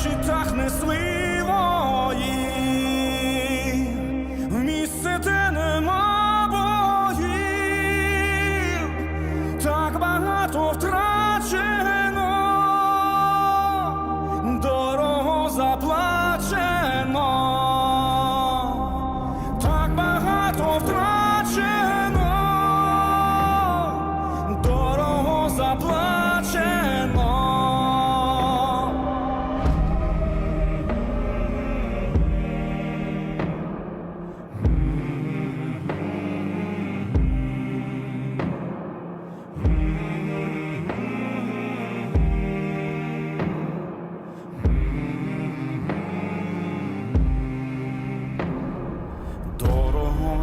щитах несли вої, в місце, де нема